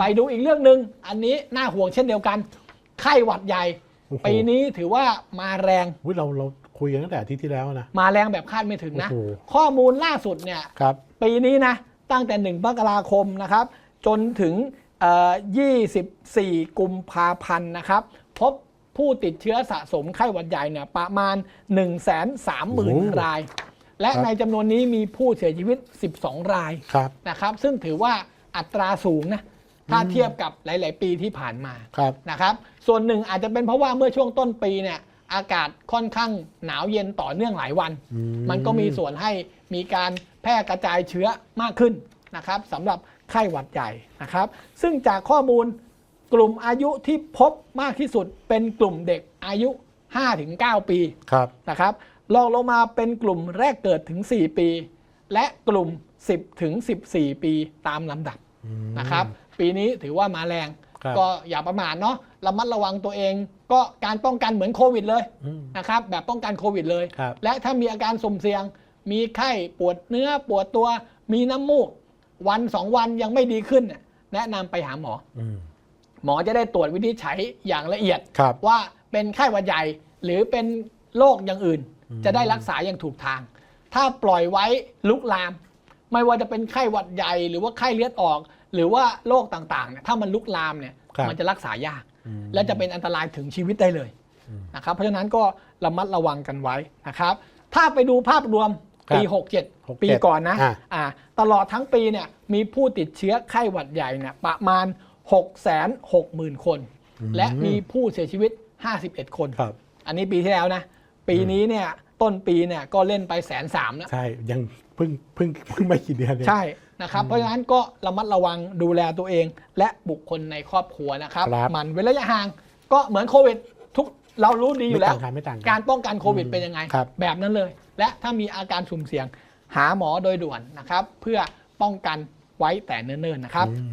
ไปดูอีกเรื่องหนึ่งอันนี้น่าห่วงเช่นเดียวกัน ไข้หวัดใหญ่โอ้โห ปีนี้ถือว่ามาแรงอุ๊ยเราเราคุยกันตั้งแต่อาทิตย์ที่แล้วนะ มาแรงแบบคาดไม่ถึงนะ โอ้โห ข้อมูลล่าสุดเนี่ย ครับ ปีนี้นะ ตั้งแต่ 1มกราคมนะครับ จนถึงเอ่อ24 กุมภาพันธ์นะครับ พบผู้ติดเชื้อสะสมไข้หวัดใหญ่เนี่ยประมาณ 1 3 0 0 0 0 ราย และในจำนวนนี้มีผู้เสียชีวิต 12 รายครับ นะครับ ซึ่งถือว่าอัตราสูงนะ ถ้าเทียบกับหลาย ๆ ปีที่ผ่านมาครับนะครับ ส่วนหนึ่งอาจจะเป็นเพราะว่าเมื่อช่วงต้นปีเนี่ยอากาศค่อนข้างหนาวเย็นต่อเนื่องหลายวันอืมันก็มีส่วนให้มีการแพร่กระจายเชื้อมากขึ้นนะครับสำหรับไข้หวัดใหญ่นะครับ ซึ่งจากข้อมูลกลุ่มอายุที่พบมากที่สุดเป็นกลุ่มเด็กอายุ 5-9 ปีครับนะครับรองลงมาเป็นกลุ่มแรกเกิดถึง 4 ปี และกลุ่ม 10ถึง14 ปีตามลำดับอืม นะครับ ปีนี้ถือว่ามาแรงครับก็อย่าประมาทเนาะระมัดระวังตัวเอง ก็การป้องกันเหมือนโควิดเลยอืมนะครับแบบป้องกันโควิดเลยครับและถ้ามีอาการสุ่มเสี่ยง มีไข้ปวดเนื้อปวดตัว มีน้ำมูก วันสองวันยังไม่ดีขึ้นเนี่ยแนะนำไปหาหมออืมหมอจะได้ตรวจวินิจฉัยอย่างละเอียดครับว่าเป็นไข้หวัดใหญ่หรือเป็นโรคอย่างอื่นอืมจะได้รักษาอย่างถูกทาง ถ้าปล่อยไว้ลุกลาม ไม่ว่าจะเป็นไข้หวัดใหญ่หรือว่าไข้เลือดออก หรือว่าโรคต่างๆเนี่ยถ้ามันลุกลามเนี่ยครับมันจะรักษายาก อืม และจะเป็นอันตรายถึงชีวิตได้เลยอืมนะครับ เพราะฉะนั้นก็ระมัดระวังกันไว้นะครับ ถ้าไปดูภาพรวมปีครับ67ปีก่อนนะอะ อ่าตลอดทั้งปีเนี่ยมีผู้ติดเชื้อไข้หวัดใหญ่เนี่ยประมาณ 660,000 คน และมีผู้เสียชีวิต 51 คน ครับ อันนี้ปีที่แล้วนะ ปีนี้เนี่ย ต้นปีเนี่ยก็เล่นไปแสนสามนะใช่ยังเพิ่งเพิ่งเพิ่งไม่กี่เดือนเอง ใช่นะครับ เพราะฉะนั้นก็ระมัดระวังดูแลตัวเอง และบุคคลในครอบครัวนะครับครับหมันเว้นระยะห่างก็เหมือนโควิดทุกเรารู้ดีอยู่แล้วไม่ต่างกันไม่ต่างกันการป้องกันโควิดเป็นยังไง ครับ แบบนั้นเลย และถ้ามีอาการสุ่มเสี่ยงหาหมอโดยด่วนนะครับ เพื่อป้องกันไว้แต่เนิ่นๆนะครับ อืม